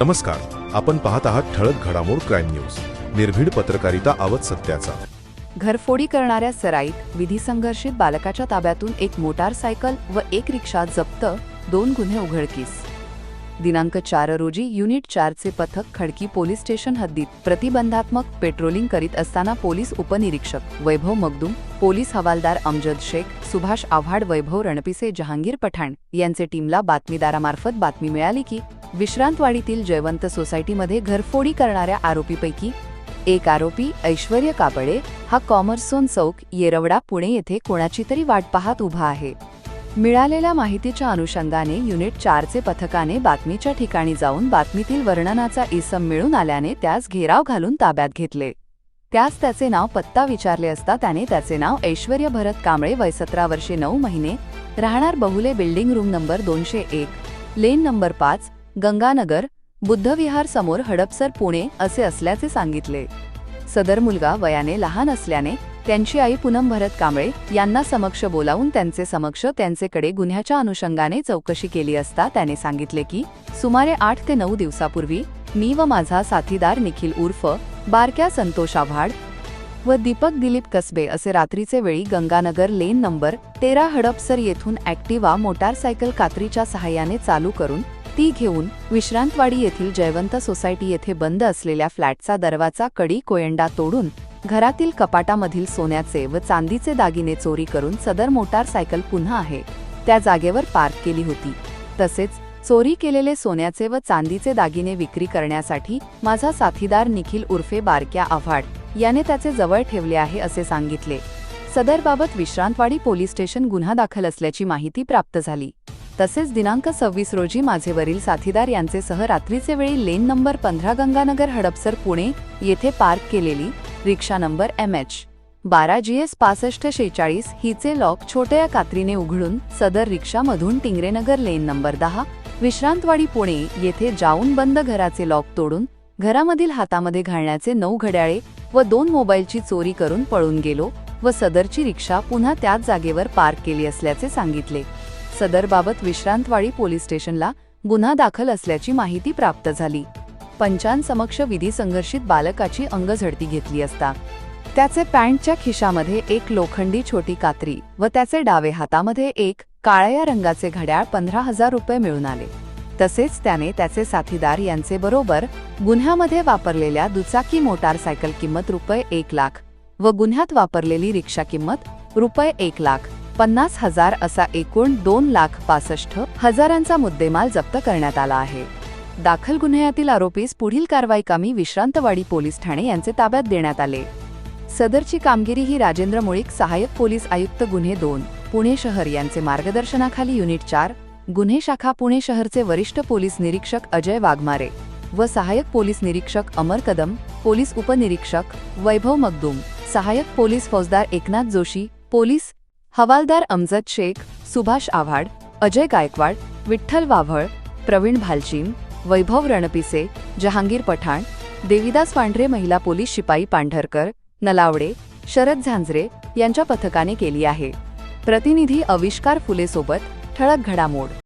नमस्कार. आपण पाहत आहात ठळक घडामोड क्राईम न्यूज. निर्भीड पत्रकारिता आवत सत्याचा. घरफोडी करणाऱ्या सराईत विधी संघर्षित बालकाच्या ताब्यातून एक मोटारसायकल व एक रिक्षा जप्त दोन गुन्हे उघडकीस. दिनांक चार रोजी युनिट चारचे पथक खडकी पोलीस स्टेशन हद्दीत प्रतिबंधात्मक पेट्रोलिंग करीत असताना पोलीस उपनिरीक्षक वैभव मगदूम पोलीस हवालदार अमजद शेख सुभाष आव्हाड वैभव रणपिसे जहांगीर पठाण यांचे टीमला बातमीदारामार्फत बातमी मिळाली की विश्रांतवाडीतील जयवंत सोसायटीमध्ये घरफोडी करणाऱ्या आरोपीपैकी एक आरोपी ऐश्वर्य कापडे हा कॉमर्सोन चौक येरवडा पुणे येथे कोणाची तरी वाट पाहत उभा आहे. मिळालेल्या माहितीच्या अनुषंगाने युनिट चारचे पथकाने बातमीच्या ठिकाणी जाऊन बातमीतील वर्णनाचा इसम मिळून आल्याने त्यास घेराव घालून ताब्यात घेतले. त्यास त्याचे नाव पत्ता विचारले असता त्याने त्याचे नाव ऐश्वर्य भरत कांबळे वय सतरा वर्षे नऊ महिने राहणार बहुले बिल्डिंग रूम नंबर दोनशे एक लेन नंबर पाच गंगानगर बुद्धविहार समोर हडपसर पुणे असे असल्याचे सांगितले. सदर मुलगा वयाने लहान असल्याने त्यांची आई पूनम भरत कांबळे यांना समक्ष बोलावून त्यांचे समक्ष त्यांचेकडे गुन्ह्याच्या अनुषंगाने चौकशी केली असता त्याने सांगितले की सुमारे आठ ते नऊ दिवसापूर्वी मी व माझा साथीदार निखिल उर्फ बारक्या संतोष आव्हाड व दीपक दिलीप कसबे असे रात्रीचे वेळी गंगानगर लेन नंबर तेरा हडपसर येथून ॲक्टिवा मोटारसायकल कात्रीच्या सहाय्याने चालू करून ती घेऊन विश्रांतवाडी येथील जयवंत सोसायटी येथे बंद असलेल्या फ्लॅटचा दरवाजा कडी कोयंडा तोडून घरातील कपाटामधील सोन्याचे व चांदीचे दागिने चोरी करून सदर मोटारसायकल पुन्हा आहे. त्या जागेवर पार्क केली होती. तसेच चोरी केलेले सोन्याचे व चांदीचे दागिने विक्री करण्यासाठी माझा साथीदार निखिल उर्फे बारक्या आव्हाड याने त्याचे जवळ ठेवले आहे असे सांगितले. सदरबाबत विश्रांतवाडी पोलीस स्टेशन गुन्हा दाखल असल्याची माहिती प्राप्त झाली. तसेच दिनांक सव्वीस रोजी माझे वरील साथीदार यांचे सह रात्रीचे वेळी लेन नंबर पंधरा गंगानगर हडपसर पुणे येथे पार्क केलेली रिक्षा नंबर एम एच. बारा जी एस पासष्ट शेचाळीस हिचे लॉक छोट्या कात्रीने उघडून सदर रिक्षामधून टिंगरेनगर लेन नंबर दहा विश्रांतवाडी पुणे येथे जाऊन बंद घराचे लॉक तोडून घरामधील हातामध्ये घालण्याचे नऊ घड्याळे व दोन मोबाईलची चोरी करून पळून गेलो व सदरची रिक्षा पुन्हा त्याच जागेवर पार्क केली असल्याचे सांगितले. सदरबाबत विश्रांतवाडी पोलीस स्टेशनला गुन्हा दाखल असल्याची माहिती प्राप्त झाली. पंचांसमक्ष विधी संघर्षित बालकाची अंगझडती घेतली असता. त्याचे पॅन्टच्या खिशामध्ये एक लोखंडी छोटी कात्री व त्याचे डावे हातामध्ये एक काळ्या रंगाचे घड्याळ पंधरा हजार रुपये मिळून आले. तसेच त्याने त्याचे साथीदार यांचे बरोबर गुन्ह्यामध्ये वापरलेल्या दुचाकी मोटारसायकल किंमत रुपये एक लाख व गुन्ह्यात वापरलेली रिक्षा किंमत रुपये एक लाख पन्नास हजार असा एकूण दोन लाख पासष्ट हजारांचा मुद्देमाल जप्त करण्यात आला आहे. दाखल गुन्ह्यातील आरोपीस पुढील कारवाई कामी विश्रांतवाडी पोलीस ठाणे यांचे ताब्यात देण्यात आले. सदरची कामगिरी ही राजेंद्र मुळीक सहाय्यक पोलीस आयुक्त गुन्हे दोन पुणे शहर यांचे मार्गदर्शनाखाली युनिट चार गुन्हे शाखा पुणे शहरचे वरिष्ठ पोलीस निरीक्षक अजय वाघमारे व सहाय्यक पोलीस निरीक्षक अमर कदम पोलीस उपनिरीक्षक वैभव मगदुम सहाय्यक पोलीस फौजदार एकनाथ जोशी पोलीस हवालदार अमजद शेख सुभाष आव्हाड अजय गायकवाड विठ्ठल वाव्हळ प्रवीण भालचीम वैभव रणपिसे जहांगीर पठाण देविदास पांढरे महिला पोलीस शिपाई पांढरकर नलावडे शरद झांजरे यांच्या पथकाने केली आहे. प्रतिनिधी अविष्कार फुलेसोबत ठळक घडामोड.